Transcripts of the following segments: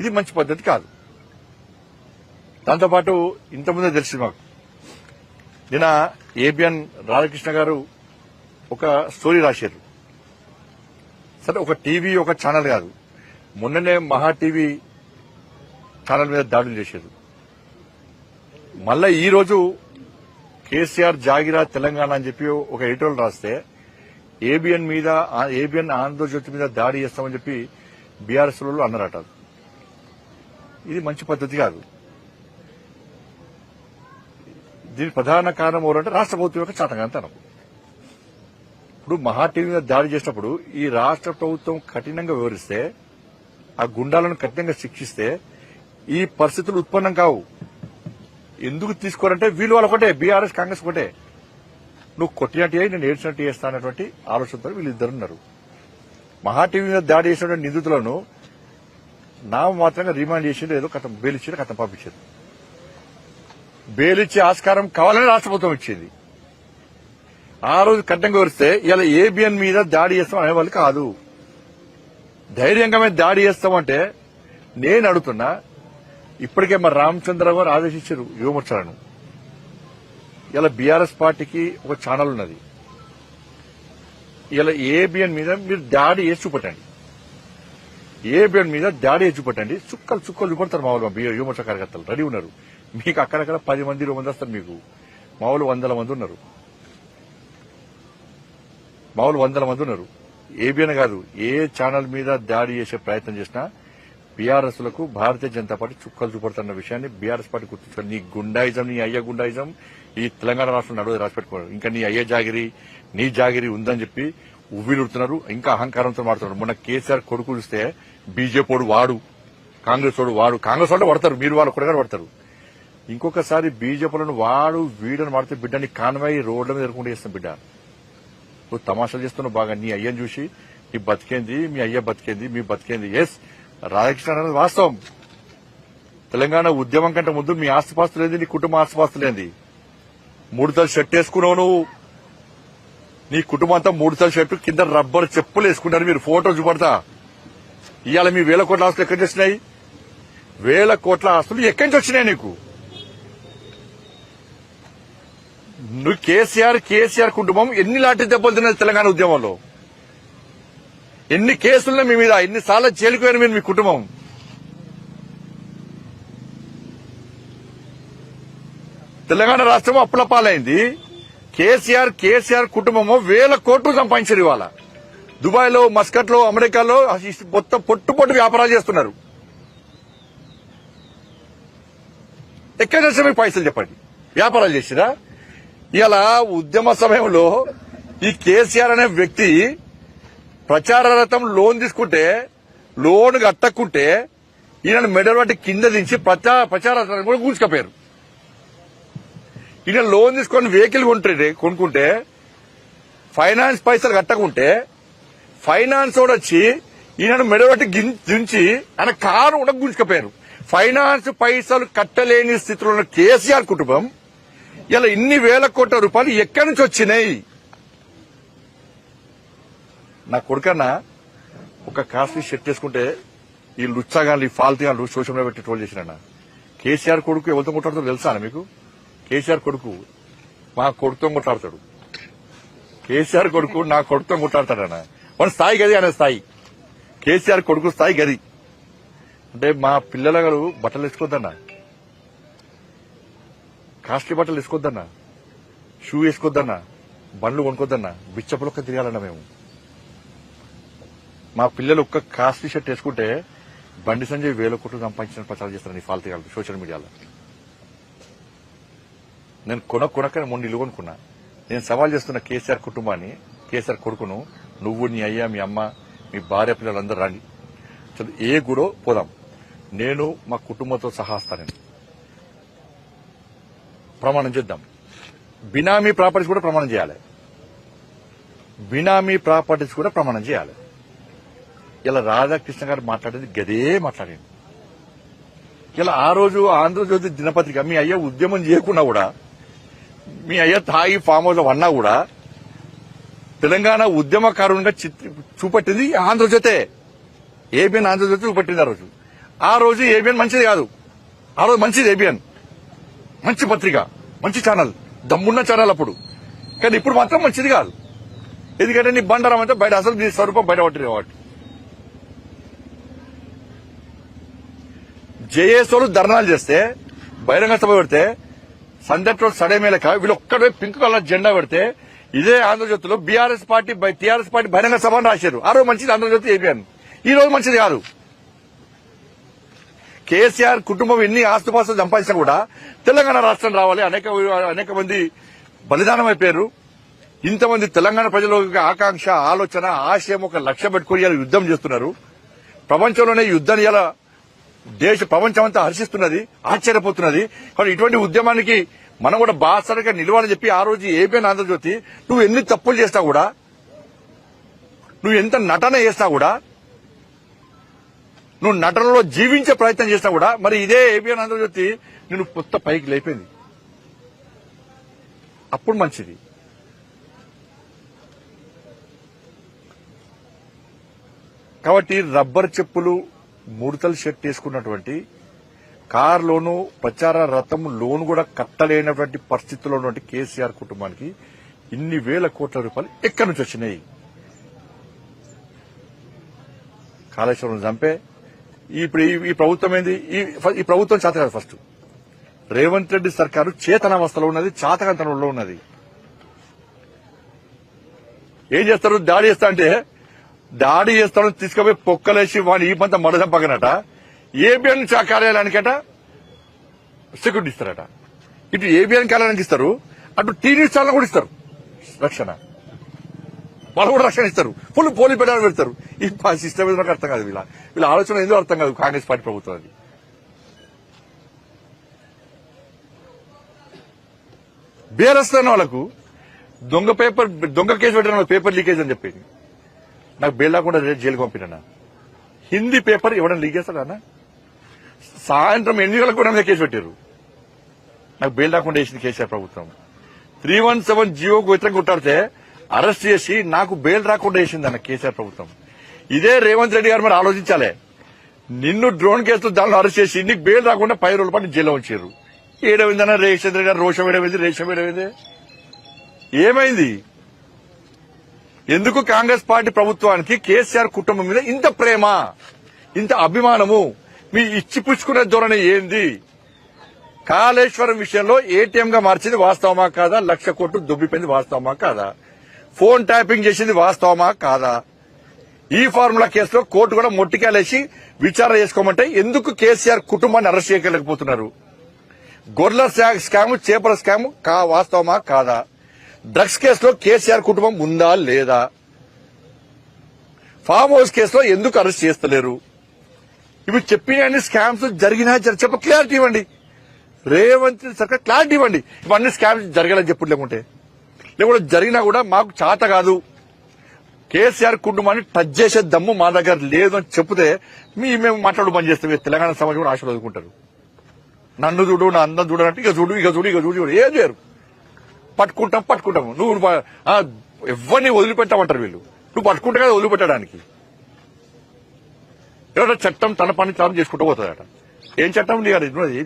ఇది మంచి పద్ధతి కాదు. దాంతోపాటు ఇంతకుముందే తెలిసింది మాకు. నిన్న ఏబిఎన్ రాధాకృష్ణ గారు ఒక స్టోరీ రాశారు. సరే ఒక టీవీ ఒక ఛానల్ కాదు. మొన్ననే మహా టీవీ ఛానల్ మీద దాడులు చేశారు. మళ్ళా ఈరోజు కేసీఆర్ జాగిరా తెలంగాణ అని చెప్పి ఒక ఎడిటోరియల్ రాస్తే ఏబిఎన్ మీద ఏబిఎన్ ఆంధ్రజ్యోతి మీద దాడి చేస్తామని చెప్పి బీఆర్ఎస్ వాళ్ళు అన్నారట. ఇది మంచి పద్ధతి కాదు. దీని ప్రధాన కారణం ఎవరంటే రాష్ట్ర ప్రభుత్వం యొక్క చాటగాంతనం ఇప్పుడు మహా టీవీ మీద దాడి చేసినప్పుడు ఈ రాష్ట్ర ప్రభుత్వం కఠినంగా వివరిస్తే ఆ గుండాలను కఠినంగా శిక్షిస్తే ఈ పరిస్థితులు ఉత్పన్నం కావు. ఎందుకు తీసుకోరంటే వీళ్ళు వాళ్ళు ఒకటే బీఆర్ఎస్ కాంగ్రెస్ ఒకటే. నువ్వు కొట్టినట్టు నేను ఏడ్చినట్టు చేస్తా అనేటువంటి ఆలోచనతో వీళ్ళిద్దరున్నారు మహా టీవీ మీద దాడి చేసినటువంటి నిందితులను నా మాత్రంగా రిమాండ్ చేసిండు ఏదో కథ బెయిల్ ఇచ్చిండు కథం పంపించారు బెయిల్ ఇచ్చే ఆస్కారం కావాలని రాష్ట్ర ప్రభుత్వం ఇచ్చింది. ఆ రోజు కట్టంగా వరిస్తే ఇలా ఏబిఎన్ మీద దాడి చేస్తాం అనేవాళ్ళు కాదు. ధైర్యంగా మేము దాడి చేస్తామంటే నేను అడుగుతున్నా ఇప్పటికే మరి రామచంద్రరావు గారు ఆదేశించారు యువమోర్చాలను ఇలా బీఆర్ఎస్ పార్టీకి ఒక ఛానల్ ఉన్నది. ఇలా ఏబిఎన్ మీద మీరు దాడి చేసి చూపట్టండి ఏబిఎన్ మీద దాడి చేసి చూపట్టండి చుక్కలు చుక్కలు చూపడతారు మామూలుగా బీ- యువమోర్చా కార్యకర్తలు. రెడీ ఉన్నారు. మీకు అక్కడక్కడ పది మంది ఇరవై మంది వస్తారు మీకు. మామూలు వందల మంది ఉన్నారు. మామూలు వందల మంది ఉన్నారు. ఏబిఎన్ కాదు ఏ ఛానల్ మీద దాడి చేసే ప్రయత్నం చేసినా బీఆర్ఎస్లకు భారతీయ జనతా పార్టీ చుక్కలు చూపడుతున్న విషయాన్ని బీఆర్ఎస్ పార్టీ గుర్తుంచుకోండి నీ గుండాయిజం నీ అయ్య గుండాయిజం ఈ తెలంగాణ రాష్ట్రం నడువు రాసిపెట్టుకోరు ఇంకా నీ అయ్య జాగిరి నీ జాగిరి ఉందని చెప్పి ఉవ్విలుడుతున్నారు ఇంకా అహంకారంతో మాడుతున్నారు మొన్న కేసీఆర్ కొడుకు చూస్తే బీజేపీ వాడు కాంగ్రెస్ వాడు వాడు కాంగ్రెస్ వాళ్ళు పడతారు మీరు వాళ్ళు కూడా పడతారు. ఇంకొకసారి బీజేపీలను వాడు వీడని మాడితే బిడ్డని కాన్వాయి రోడ్ల మీద ఎదుర్కొంటూ చేస్తాం బిడ్డ. నువ్వు తమాషాలు చేస్తున్నావు బాగా నీ అయ్యని చూసి నీ బతికేంది మీ అయ్య బతికేంది మీ బతికేంది ఎస్ రాధాకృష్ణ అనేది వాస్తవం. తెలంగాణ ఉద్యమం కంటే ముందు మీ ఆస్తిపాస్తులేంది నీ కుటుంబ ఆస్తిపాస్తులేంది మూడు తల షర్ట్ వేసుకున్నావు నువ్వు. నీ కుటుంబంతో మూడు సార్లు షర్టు కింద రబ్బర్ చెప్పులు వేసుకుంటారు మీరు. ఫోటో చూపడతా. ఇవాళ మీ వేల కోట్ల ఆస్తులు ఎక్కడి నుంచి వచ్చినాయి? వేల కోట్ల ఆస్తులు ఎక్కడి నుంచి వచ్చినాయి నీకు? నువ్వు కేసీఆర్ కేసీఆర్ కుటుంబం ఎన్ని లాంటి దెబ్బలు తిన్నది తెలంగాణ ఉద్యమంలో? ఎన్ని కేసులున్నాయి మీ మీద ఎన్నిసార్లు జైలుకోయారు మీరు మీ కుటుంబం? తెలంగాణ రాష్ట్రం అప్పుల పాలైంది. కేసీఆర్ కేసీఆర్ కుటుంబము వేల కోట్లు సంపాదించారు ఇవాళ. దుబాయ్లో మస్కట్లో అమెరికాలో మొత్తం పొట్టు పొట్టు వ్యాపారాలు చేస్తున్నారు. ఎక్కడ చేస్తే మీకు పైసలు చెప్పండి. వ్యాపారాలు చేసిరా? ఇలా ఉద్యమ సమయంలో ఈ కేసీఆర్ అనే వ్యక్తి ప్రచార రథం లోన్ తీసుకుంటే లోన్ కట్టకుంటే ఈయన మెడల్ వంటి కింద దించి ప్రచార ప్రచార కూడా కూర్చుకపోయారు ఈయన లోన్ తీసుకొని వెహికల్ కొంటే కొనుక్కుంటే ఫైనాన్స్ పైసలు కట్టకుంటే ఫైనాన్స్ కూడా వచ్చి ఈయన మెడబట్టి దించి ఆయన కారు కూడా గుంజుకపోయారు. ఫైనాన్స్ పైసలు కట్టలేని స్థితిలో ఉన్న కేసీఆర్ కుటుంబం ఇలా ఇన్ని వేల కోట్ల రూపాయలు ఎక్కడి నుంచి వచ్చినాయి? నా కొడుకన్నా ఒక కాస్ట్లీ షర్ట్ వేసుకుంటే ఈ లుచ్చాగాళ్ళు ఈ ఫాల్తీగాళ్ళు సోషల్ మీడియా పెట్టి ట్రోల్ చేసిన కేసీఆర్ కొడుకు ఎవరితో కొట్టాడుతో తెలుసా మీకు? కేసీఆర్ కొడుకు మా కొడుకుతో కొట్లాడతాడు కేసీఆర్ కొడుకు నా కొడుకుతో కొట్లాడతాడన్న మన స్థాయి గది అనే స్థాయి. కేసీఆర్ కొడుకు స్థాయి గది. అంటే మా పిల్లల గారు బట్టలు వేసుకోవద్దన్నా కాస్ట్లీ బట్టలు వేసుకోవద్దన్నా షూ వేసుకోవద్దన్నా బండ్లు కొనుక్కోద్దన్నా. బిచ్చపులొక్క తిరగాలన్నా మేము. మా పిల్లలు ఒక్క కాస్ట్లీ షర్ట్ వేసుకుంటే బండి సంజయ్ వేల కోట్లు సంపాదించిన ప్రచారం చేస్తారని ఫాల్తీ సోషల్ మీడియాలో. నేను కొన కొనక మొన్న ఇల్లు కొనుక్కున్నా. నేను సవాల్ చేస్తున్న కేసీఆర్ కుటుంబాన్ని కేసీఆర్ కొడుకును నువ్వు నీ అయ్యా మీ అమ్మ మీ భార్య పిల్లలందరూ రండి. ఏ గుడో పోదాం. నేను మా కుటుంబంతో సహా నేను. ప్రమాణం చేద్దాం. బినామీ ప్రాపర్టీస్ కూడా ప్రమాణం చేయాలి. బినామీ ప్రాపర్టీస్ కూడా ప్రమాణం చేయాలి. ఇలా రాధాకృష్ణ గారు మాట్లాడేది గదే మాట్లాడింది. ఇలా ఆ రోజు ఆంధ్రజ్యోతి దినపత్రిక మీ అయ్య ఉద్యమం చేయకుండా కూడా మీ అయ్య తాయి ఫామ్ హౌస్ అన్నా కూడా తెలంగాణ ఉద్యమకారునిగా చిత్ర చూపట్టింది ఆంధ్రజ్యోతే ఏబిఎన్ ఆంధ్రజ్యోతి చూపట్టింది ఆ రోజు. ఆ రోజు ఏబిఎన్ మంచిది కాదు. ఆ రోజు మంచిది ఏబిఎన్. మంచి పత్రిక మంచి ఛానల్ దమ్మున్న ఛానల్ అప్పుడు. కానీ ఇప్పుడు మాత్రం మంచిది కాదు. ఎందుకంటే నీ బండారం అంటే బయట అసలు నీ స్వరూపం బయట పట్టింది కాబట్టి. జేఏసోలు ధర్నాలు చేస్తే బహిరంగ సభ పెడితే సందట్ రోడ్ సడే మేలక వీళ్ళు పింక్ కలర్ జెండా పెడితే ఇదే ఆంధ్రజ్యోతిలో బీఆర్ఎస్ పార్టీ టీఆర్ఎస్ పార్టీ బహిరంగ సభ రాశారు. ఆ రోజు మంచిది ఆంధ్రజ్యోతి ఏపీఎన్ ఈ రోజు మంచిది కాదు. కేసీఆర్ కుటుంబం ఎన్ని ఆస్తుపాస్తులు సంపాదించినా కూడా తెలంగాణ రాష్ట్రం రావాలి. అనేక అనేక మంది బలిదానం అయిపోయారు. ఇంతమంది తెలంగాణ ప్రజల ఆకాంక్ష ఆలోచన ఆశయం ఒక లక్ష్యం పెట్టుకుని యుద్ధం యుద్దం చేస్తున్నారు. ప్రపంచంలోనే ఈ యుద్ధాన్ని ఇలా దేశ ప్రపంచం అంతా హర్షిస్తున్నది ఆశ్చర్యపోతున్నది. కానీ ఇటువంటి ఉద్యమానికి మనం కూడా బాసరగా నిలవాలని చెప్పి ఆ రోజు ఏపీఎన్ ఆంధ్రజ్యోతి నువ్వు ఎన్ని తప్పులు చేస్తా కూడా నువ్వు ఎంత నటన చేస్తా కూడా నువ్వు నటనలో జీవించే ప్రయత్నం చేసినా కూడా మరి ఇదే ఏబిఎన్ ఆంధ్రజ్యోతి నేను కొత్త పైకి లేపింది. అప్పుడు మంచిది. కాబట్టి రబ్బర్ చెప్పులు ముడతల షర్ట్ వేసుకున్నటువంటి కార్ లోను ప్రచార రథం లోన్ కూడా కట్టలేనటువంటి పరిస్థితుల్లో ఉన్నటువంటి కేసీఆర్ కుటుంబానికి ఇన్ని వేల కోట్ల రూపాయలు ఎక్కడి నుంచి వచ్చినాయి? కాళేశ్వరం చంపే. ఇప్పుడు ఈ- ప్రభుత్వం ఏంది? ఈ ఈ ప్రభుత్వం చేత కాదు ఫస్ట్. రేవంత్ రెడ్డి సర్కారు చేతనావస్థలో ఉన్నది చాతకంతనంలో ఉన్నది. ఏం చేస్తారు? దాడి చేస్తా అంటే దాడి చేస్తాను తీసుకుపోయి పొక్కలేసి వాడిని ఈ పంత మడదంపగనట ఏబిఎన్ కార్యాలయానికట సెక్యూరిటీ ఇస్తారట. ఇటు ఏబిఎన్ కార్యాలయానికి ఇస్తారు అటు టీవీ న్యూస్ ఛానల్ కూడా ఇస్తారు. రక్షణ. వాళ్ళు కూడా రక్షణ ఇస్తారు. ఫుల్ పోలీస్ పెట్టాలని పెడతారు. ఈ సిస్టమ్ ఏదో నాకు అర్థం కాదు వీళ్ళ. వీళ్ళ ఆలోచన ఎందుకు అర్థం కాదు. కాంగ్రెస్ పార్టీ ప్రభుత్వం అది. బీఆర్ఎస్ వాళ్ళకు దొంగ పేపర్ దొంగ కేసు పెట్టిన పేపర్ లీకేజ్ అని చెప్పింది. నాకు బెయిల్ రాకుండా రేపు జైలుకి పంపినా హిందీ పేపర్ ఇవ్వడం లీక్ అన్న? సాయంత్రం ఎన్ని గంటలకు కూడా కేసు పెట్టారు నాకు బెయిల్ రాకుండా వేసింది కేసీఆర్ ప్రభుత్వం. త్రీ వన్ సెవెన్ జియోకు వ్యతిరేకంగా కొట్టాడితే అరెస్ట్ చేసి నాకు బెయిల్ రాకుండా వేసింది అన్న కేసీఆర్ ప్రభుత్వం. ఇదే రేవంత్ రెడ్డి గారు మరి ఆలోచించాలే. నిన్ను డ్రోన్ కేసులో దానిలో అరెస్ట్ చేసి నీకు బెయిల్ రాకుండా పై రోజుల పాటు జైల్లో ఉంచారు ఏడవిందన్న రేషచంద్ర గారు రోషం ఏడవింది రేషం ఏడవింది? ఏమైంది? ఎందుకు కాంగ్రెస్ పార్టీ ప్రభుత్వానికి కేసీఆర్ కుటుంబం మీద ఇంత ప్రేమ ఇంత అభిమానము? మీ ఇచ్చి పుచ్చుకునే ధోరణి ఏంది? కాళేశ్వరం విషయంలో ఏటీఎం గా మార్చింది వాస్తవమా కాదా? లక్ష కోట్లు దుబ్బిపోయింది వాస్తవమా కాదా? ఫోన్ ట్యాపింగ్ చేసింది వాస్తవమా కాదా? ఈ ఫార్ములా కేసులో కోర్టు కూడా మొట్టికాలేసి విచారణ చేసుకోమంటే ఎందుకు కేసీఆర్ కుటుంబాన్ని అరెస్ట్ చేయలేకపోతున్నారు గొర్రెల శా- స్కామ్ చేపల స్కామ్ కా వాస్తవమా కాదా? డ్రగ్స్ కేసులో కేసీఆర్ కుటుంబం ఉందా లేదా? ఫామ్ హౌస్ కేసులో ఎందుకు అరెస్ట్ చేస్తలేరు? ఇవి చెప్పిన స్కామ్స్ జరిగినా జర- చెప్ప క్లారిటీ ఇవ్వండి. రేవంత్ సర్కార్ క్లారిటీ ఇవ్వండి. ఇవన్నీ స్కామ్స్ జరగాలని చెప్పుడు లేకుంటే. లేకుంటే జరిగినా కూడా మాకు చాత కాదు. కేసీఆర్ కుటుంబాన్ని టచ్ చేసే దమ్ము మా దగ్గర లేదు అని చెప్తే మీ మేము మాట్లాడు పని చేస్తాం. తెలంగాణ సమాజం కూడా ఆశలు వదులుకుంటారు నన్ను చూడు నా అందం చూడాలంటే ఇక చూడు ఇక చూడు ఇక చూడు చూడు. ఏం చేయరు. పట్టుకుంటాం పట్టుకుంటాం. నువ్వు ఎవరిని వదిలిపెట్టామంటారు వీళ్ళు? నువ్వు పట్టుకుంటే కదా వదిలిపెట్టడానికి. ఎవరైనా చట్టం తన పని తాను చేసుకుంటూ పోతుందట. ఏం చట్టం నీ అది?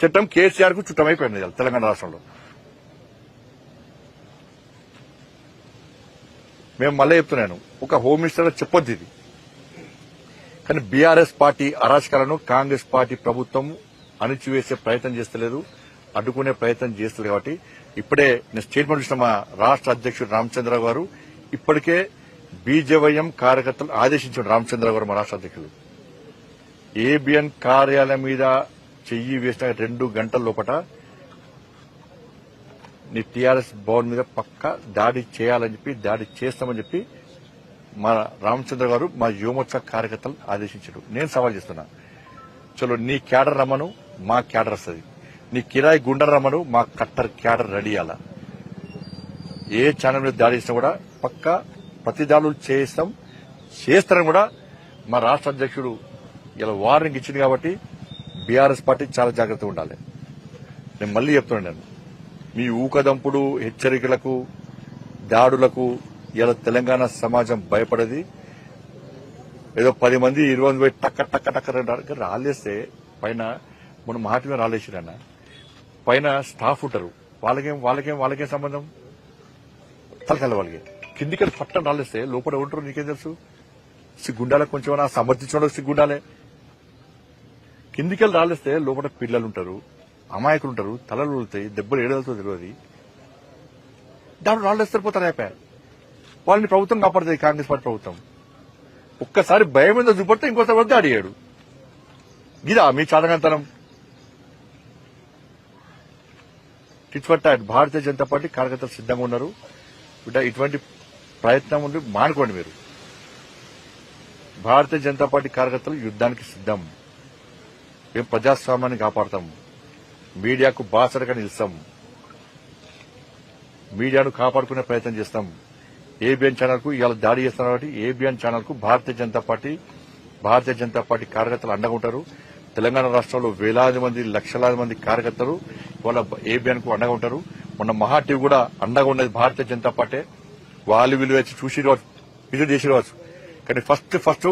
చట్టం కేసీఆర్కు చుట్టమైపోయింది తెలంగాణ రాష్ట్రంలో. మేము మళ్ళీ చెప్తున్నాను ఒక హోమ్ మినిస్టర్ చెప్పొద్దు ఇది. కానీ బీఆర్ఎస్ పార్టీ అరాచకాలను కాంగ్రెస్ పార్టీ ప్రభుత్వం అణిచివేసే ప్రయత్నం చేస్తలేదు అడ్డుకునే ప్రయత్నం చేస్తుంది కాబట్టి ఇప్పుడే నేను స్టేట్మెంట్ ఇచ్చిన మా రాష్ట్ర అధ్యక్షుడు రామచంద్ర గారు ఇప్పటికే బీజేవైఎం కార్యకర్తలు ఆదేశించారు రామచంద్ర గారు మా రాష్ట్ర అధ్యక్షుడు ఏబిఎన్ కార్యాలయం మీద చెయ్యి వేసిన రెండు గంటల లోపల నీ టీఆర్ఎస్ భవన్ మీద పక్క దాడి చేయాలని చెప్పి దాడి చేస్తామని చెప్పి మా రామచంద్ర గారు మా యువమోర్చ కార్యకర్తలు ఆదేశించారు. నేను సవాల్ చేస్తున్నా. చలో నీ క్యాడర్ రమ్మను మా క్యాడర్ వస్తుంది. నీ కిరాయి గుండరమ్మను మా కట్టర్ క్యాడర్ రెడీ అలా ఏ ఛానల్ మీద దాడి చేసినా కూడా పక్క ప్రతి దాడులు చేస్తాం చేస్తారని కూడా మా రాష్ట్ర అధ్యక్షుడు ఇలా వార్నింగ్ ఇచ్చింది కాబట్టి బీఆర్ఎస్ పార్టీ చాలా జాగ్రత్తగా ఉండాలి. నేను మళ్ళీ చెప్తున్నాను నేను. మీ ఊకదంపుడు హెచ్చరికలకు దాడులకు ఇలా తెలంగాణ సమాజం భయపడేది. ఏదో పది మంది ఇరవై మంది పోయి టక్క టక్క టక్క రాలేస్తే పైన మన మహాటి మీద పైన స్టాఫ్ ఉంటారు. వాళ్ళకేం వాళ్ళకేం వాళ్ళకేం సంబంధం? తలకాల వాళ్ళకి. కిందికి పట్టం రాలేస్తే లోపల ఉంటారు నీకేం తెలుసు? సిగ్గుండాలే కొంచెం సమర్థించడం సిగ్గుండాలే. కిందికి రాలేస్తే లోపల పిల్లలు ఉంటారు అమాయకులు ఉంటారు తలలు వెళ్తాయి దెబ్బలు ఏడలతో తెలియదు. దాంట్లో రాళ్ళేస్తారు పోతారు అయిపోయా వాళ్ళని ప్రభుత్వం కాపాడుతుంది కాంగ్రెస్ పార్టీ ప్రభుత్వం. ఒక్కసారి భయం మీద చూపడితే ఇంకోసారి వద్ద అడిగాడు. ఇదా మీ చాదగంతనం టిట్వట్ భారతీయ జనతా పార్టీ కార్యకర్తలు సిద్ధంగా ఉన్నారు. ఇటువంటి ప్రయత్నం ఉంది మానుకోండి మీరు. భారతీయ జనతా పార్టీ కార్యకర్తలు యుద్ధానికి సిద్ధం. మేము ప్రజాస్వామ్యాన్ని కాపాడతాం. మీడియాకు బాసడగా నిలుస్తాం. మీడియాను కాపాడుకునే ప్రయత్నం చేస్తాం. ఏబిఎన్ ఛానల్కు ఇవాళ దాడి చేస్తున్నారు కాబట్టి ఏబిఎన్ ఛానల్కు భారతీయ జనతా పార్టీ భారతీయ జనతా పార్టీ కార్యకర్తలు అండగా ఉంటారు. తెలంగాణ రాష్ట్రంలో వేలాది మంది లక్షలాది మంది కార్యకర్తలు వాళ్ళ ఏబిఎన్కు అండగా ఉంటారు. మొన్న మహా టీవీ కూడా అండగా ఉన్నది భారతీయ జనతా పార్టీ. వాళ్ళు వీళ్ళు వచ్చి చూసి విజిట్ చేసి రావచ్చు కానీ ఫస్ట్ ఫస్ట్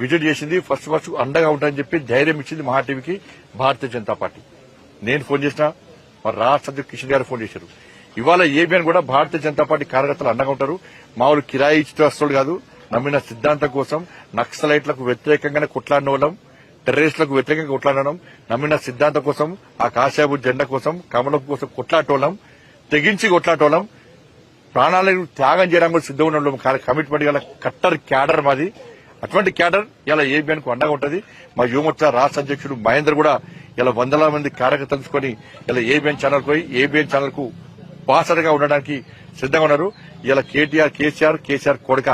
విజిట్ చేసింది ఫస్ట్ ఫస్ట్ అండగా ఉంటారని చెప్పి ధైర్యం ఇచ్చింది మహా టీవీకి భారతీయ జనతా పార్టీ. నేను ఫోన్ చేసిన మరి రాష్ట్ర అధ్యక్షుడు కిషన్ గారు ఫోన్ చేశారు. ఇవాళ ఏబిఎన్ కూడా భారతీయ జనతా పార్టీ కార్యకర్తలు అండగా ఉంటారు. మామూలు కిరాయి ఇచ్చిన కాదు నమ్మిన సిద్ధాంతం కోసం నక్సలైట్లకు వ్యతిరేకంగానే కొట్లాడిన వాళ్ళం. టెర్రరిస్టులకు వ్యతిరేకంగా కొట్లాడడం నమ్మిన సిద్ధాంతం కోసం ఆ కాశాబు జెండా కోసం కమలం కోసం కొట్లాటోళ్ళం తెగించి కొట్లాటోళ్ళం. ప్రాణాలను త్యాగం చేయడానికి కూడా సిద్ధంగా ఉండడం కమిట్మెంట్ గల కట్టర్ క్యాడర్ మాది. అటువంటి క్యాడర్ ఇలా ఏబిఎన్కు అండగా ఉంటది. మా యువమోర్చా రాష్ట్ర అధ్యక్షుడు మహేందర్ కూడా ఇలా వందల మంది కార్యకర్తలు ఇలా ఏబిఎన్ ఛానల్ పోయి ఏబిఎన్ ఛానల్కు బాసడగా ఉండడానికి సిద్ధంగా ఉన్నారు. ఇలా కేటీఆర్ కేసీఆర్ కేసీఆర్ కొడక.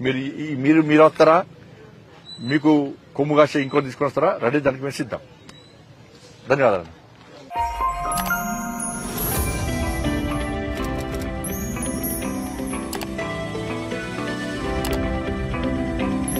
మీరు మీరు మీరు వస్తారా? మీకు కొమ్ము కాసే ఇంకో తీసుకొని వస్తారా? రెడీ దానికి మేము సిద్ధం. ధన్యవాదాలు.